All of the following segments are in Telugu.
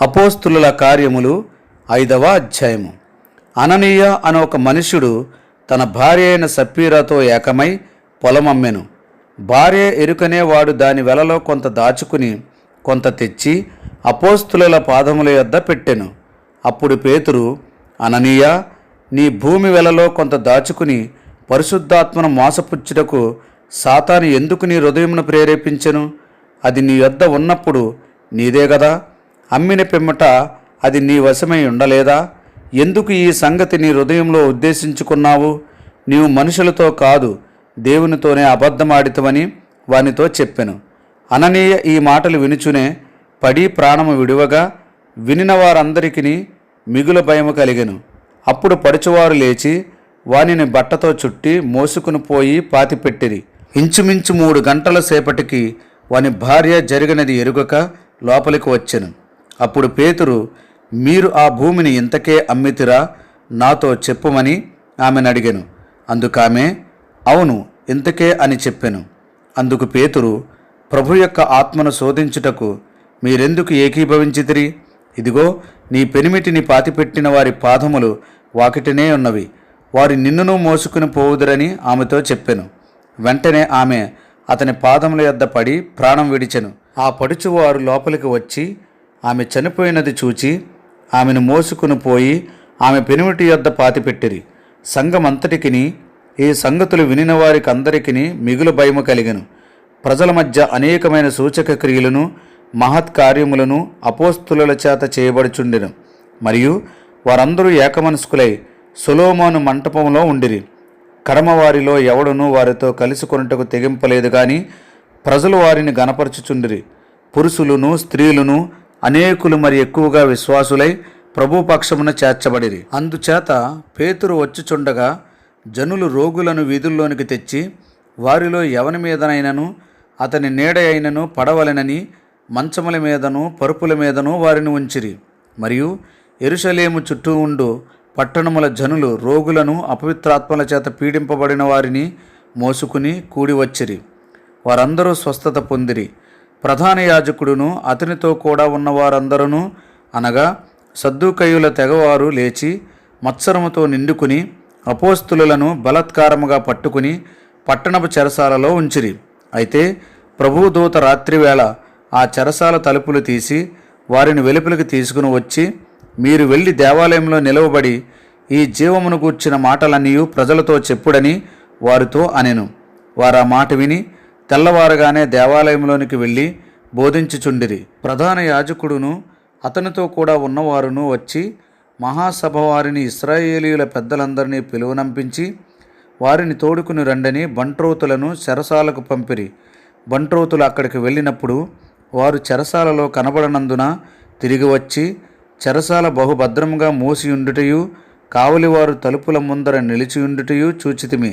అపోస్తుల కార్యములు ఐదవ అధ్యాయము. అననీయ అనే ఒక మనుష్యుడు తన భార్య అయిన సప్పీరాతో ఏకమై పొలమమ్మెను. భార్య ఎరుకనే వాడు దాని వెలలో కొంత దాచుకుని కొంత తెచ్చి అపోస్తుల పాదముల యొద్ద పెట్టెను. అప్పుడు పేతురు అననీయ నీ భూమి వెలలో కొంత దాచుకుని పరిశుద్ధాత్మను మోసపుచ్చుటకు సాతాను ఎందుకు నీ హృదయమును ప్రేరేపించెను? అది నీ యొద్ద ఉన్నప్పుడు నీదే కదా అమ్మిన పిమ్మట అది నీ వశమై ఉండలేదా? ఎందుకు ఈ సంగతి నీ హృదయంలో ఉద్దేశించుకున్నావు? నీవు మనుషులతో కాదు దేవునితోనే అబద్ధమాడితవని వానితో చెప్పెను. అననీయ ఈ మాటలు వినుచునే పడి ప్రాణము విడువగా వినిన వారందరికీ మిగుల భయము కలిగెను. అప్పుడు పడుచువారు లేచి వానిని బట్టతో చుట్టి మోసుకుని పోయి పాతిపెట్టిరి. ఇంచుమించు మూడు గంటల సేపటికి వాని భార్య జరిగినది ఎరుగక లోపలికి వచ్చెను. అప్పుడు పేతురు మీరు ఆ భూమిని ఇంతకే అమ్మితిరా? నాతో చెప్పుమని ఆమెను అడిగాను. అందుకామె అవును ఇంతకే అని చెప్పాను. అందుకు పేతురు ప్రభు యొక్క ఆత్మను శోధించుటకు మీరెందుకు ఏకీభవించితిరి? ఇదిగో నీ పెనిమిటిని పాతిపెట్టిన వారి పాదములు వాకిటినే ఉన్నవి. వారి నిన్నును మోసుకుని పోవుదురని ఆమెతో చెప్పాను. వెంటనే ఆమె అతని పాదముల యొద్ద పడి ప్రాణం విడిచెను. ఆ పడుచువారు లోపలికి వచ్చి ఆమె చనిపోయినది చూచి ఆమెను మోసుకుని పోయి ఆమె పెనుమిటి యొద్ద పాతిపెట్టిరి. సంఘమంతటికిని ఈ సంగతులు వినిన వారికి అందరికీ మిగులు భయము కలిగను. ప్రజల మధ్య అనేకమైన సూచక క్రియలను మహత్కార్యములను అపోస్తుల చేత చేయబడుచుండెను. మరియు వారందరూ ఏకమనస్కులై సులోమోను మంటపంలో ఉండిరి. కడమవారిలో ఎవడునూ వారితో కలుసుకొనుటకు తెగింపలేదు కానీ ప్రజలు వారిని గనపరచుచుండిరి. పురుషులను స్త్రీలను అనేకులు మరి ఎక్కువగా విశ్వాసులై ప్రభు పక్షమున చేర్చబడిరి. అందుచేత పేతురు వచ్చుచుండగా జనులు రోగులను వీధుల్లోనికి తెచ్చి వారిలో ఎవని మీదనైనను అతని నీడ అయినను పడవలెనని మంచముల మీదను పరుపుల మీదను వారిని ఉంచిరి. మరియు ఎరుషలేము చుట్టూ ఉండు పట్టణముల జనులు రోగులను అపవిత్రాత్మల చేత పీడింపబడిన వారిని మోసుకుని కూడి వచ్చిరి. వారందరూ స్వస్థత పొందిరి. ప్రధాన యాజకుడును అతనితో కూడా ఉన్న వారందరూ అనగా సద్దుకయుల తెగవారు లేచి మత్సరముతో నిండుకుని అపోస్తులను బలత్కారముగా పట్టుకుని పట్టణపు చెరసాలలో ఉంచిరి. అయితే ప్రభుదూత రాత్రివేళ ఆ చెరసాల తలుపులు తీసి వారిని వెలుపలికి తీసుకుని వచ్చి మీరు వెళ్ళి దేవాలయంలో నిలవబడి ఈ జీవమును గూర్చిన మాటలన్నీ ప్రజలతో చెప్పుడని వారితో అనెను. వారు ఆ మాట విని తెల్లవారుగానే దేవాలయంలోనికి వెళ్ళి బోధించుచుండిరి. ప్రధాన యాజకుడును అతనితో కూడా ఉన్నవారును వచ్చి మహాసభ వారిని ఇస్రాయేలీయుల పెద్దలందరినీ పిలువనంపించి వారిని తోడుకుని రండని బంట్రోతులను చెరసాలకు పంపిరి. బంట్రోతులు అక్కడికి వెళ్ళినప్పుడు వారు చెరసాలలో కనబడనందున తిరిగి వచ్చి చెరసాల బహుభద్రముగా మూసియుండుటయు కావలివారు తలుపుల ముందర నిలిచియుండుటయు చూచితిమి.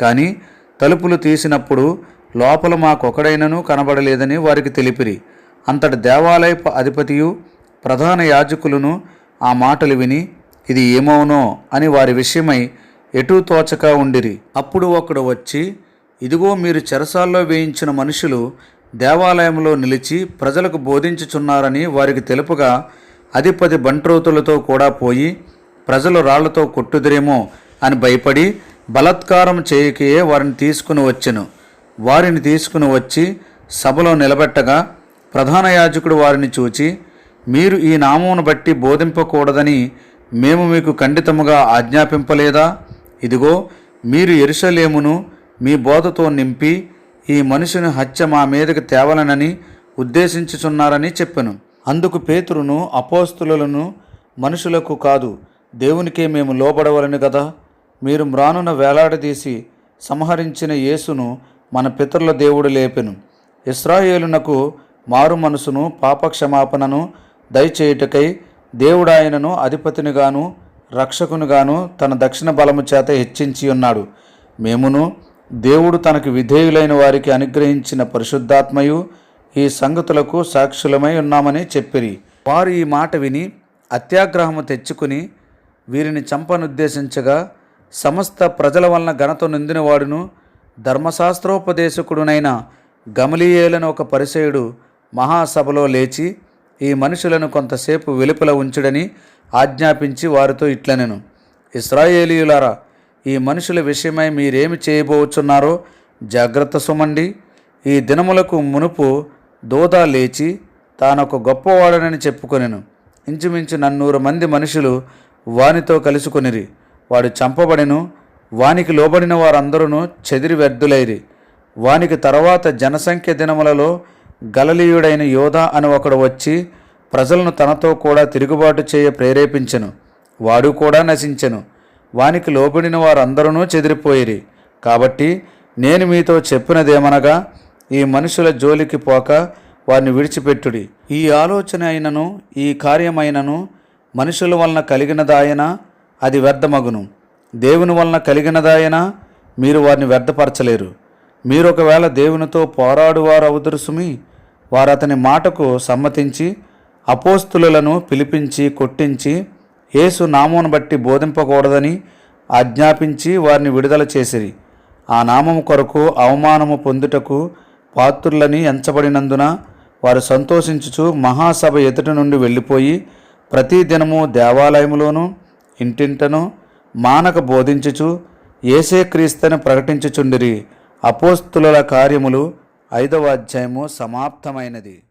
కానీ తలుపులు తీసినప్పుడు లోపల మాకొకడైనను కనబడలేదని వారికి తెలిపిరి. అంతటి దేవాలయపు అధిపతియు ప్రధాన యాజకులను ఆ మాటలు విని ఇది ఏమవునో అని వారి విషయమై ఎటూ తోచక ఉండిరి. అప్పుడు ఒకడు వచ్చి ఇదిగో మీరు చెరసాల్లో వేయించిన మనుషులు దేవాలయంలో నిలిచి ప్రజలకు బోధించుచున్నారని వారికి తెలుపుగా అధిపతి బంట్రోతులతో కూడా పోయి ప్రజలు రాళ్ళతో కొట్టుదిరేమో అని భయపడి బలత్కారం చేయకయే వారిని తీసుకుని వచ్చెను. వారిని తీసుకుని వచ్చి సభలో నిలబెట్టగా ప్రధాన యాజకుడు వారిని చూచి మీరు ఈ నామమును బట్టి బోధింపకూడదని మేము మీకు ఖండితముగా ఆజ్ఞాపింపలేదా? ఇదిగో మీరు ఎరుషలేమును మీ బోధతో నింపి ఈ మనుషుని హత్య మా మీదకి తేవలనని ఉద్దేశించుచున్నారని చెప్పెను. అందుకు పేతురును అపోస్తులను మనుషులకు కాదు దేవునికే మేము లోబడవలను కదా మీరు మ్రానున వేలాడదీసి సంహరించిన యేసును మన పితరుల దేవుడు లేపెను. ఇస్రాయేలునకు మారు మనసును పాపక్షమాపణను దయచేయుటకై దేవుడాయనను అధిపతినిగాను రక్షకునిగాను తన దక్షిణ బలము చేత హెచ్చించి ఉన్నాడు. మేమును దేవుడు తనకు విధేయులైన వారికి అనుగ్రహించిన పరిశుద్ధాత్మయు ఈ సంగతులకు సాక్షులమై ఉన్నామని చెప్పిరి. వారు ఈ మాట విని అత్యాగ్రహము తెచ్చుకుని వీరిని చంపనుద్దేశించగా సమస్త ప్రజల వలన ఘనత నొందినవాడును ధర్మశాస్త్రోపదేశకుడునైన గమలీయేలను ఒక పరిసయుడు మహాసభలో లేచి ఈ మనుషులను కొంతసేపు వెలుపల ఉంచుడని ఆజ్ఞాపించి వారితో ఇట్లనెను ఇస్రాయేలీయులారా ఈ మనుషుల విషయమై మీరేమి చేయబోచున్నారో జాగ్రత్త సుమండి. ఈ దినములకు మునుపు దోదా లేచి తానొక గొప్పవాడనని చెప్పుకొనెను. ఇంచుమించు నన్నూరు మంది మనుషులు వానితో కలుసుకొనిరి. వాడు చంపబడెను వానికి లోబడిన వారందరూ చెదిరి వ్యర్థులైరి. వానికి తర్వాత జనసంఖ్య దినములలో గలలీయుడైన యోధా అని ఒకడు వచ్చి ప్రజలను తనతో కూడా తిరుగుబాటు చేయ ప్రేరేపించెను. వాడు కూడా నశించెను. వానికి లోబడిన వారందరూ చెదిరిపోయిరి. కాబట్టి నేను మీతో చెప్పినదేమనగా ఈ మనుషుల జోలికి పోక వారిని విడిచిపెట్టుడి. ఈ ఆలోచన అయినను ఈ కార్యమైనను మనుషుల వలన కలిగినదాయన అది వ్యర్థమగును. దేవుని వలన కలిగినదాయన? మీరు వారిని వ్యర్థపరచలేరు. మీరు ఒకవేళ దేవునితో పోరాడువారు అవుదురు సుమి వారు అతని మాటకు సమ్మతించి అపోస్తులను పిలిపించి కొట్టించి యేసు నామమును బట్టి బోధింపకూడదని ఆజ్ఞాపించి వారిని విడుదల చేసిరి. ఆ నామము కొరకు అవమానము పొందుటకు పాత్రులని ఎంచబడినందున వారు సంతోషించుచు మహాసభ ఎదుటి నుండి వెళ్ళిపోయి ప్రతి దినము దేవాలయములోనూ ఇంటింటను మానక బోధించుచు ఏసే క్రీస్తుని ప్రకటించుచుండిరి. అపోస్తుల కార్యములు ఐదవ అధ్యాయము సమాప్తమైనది.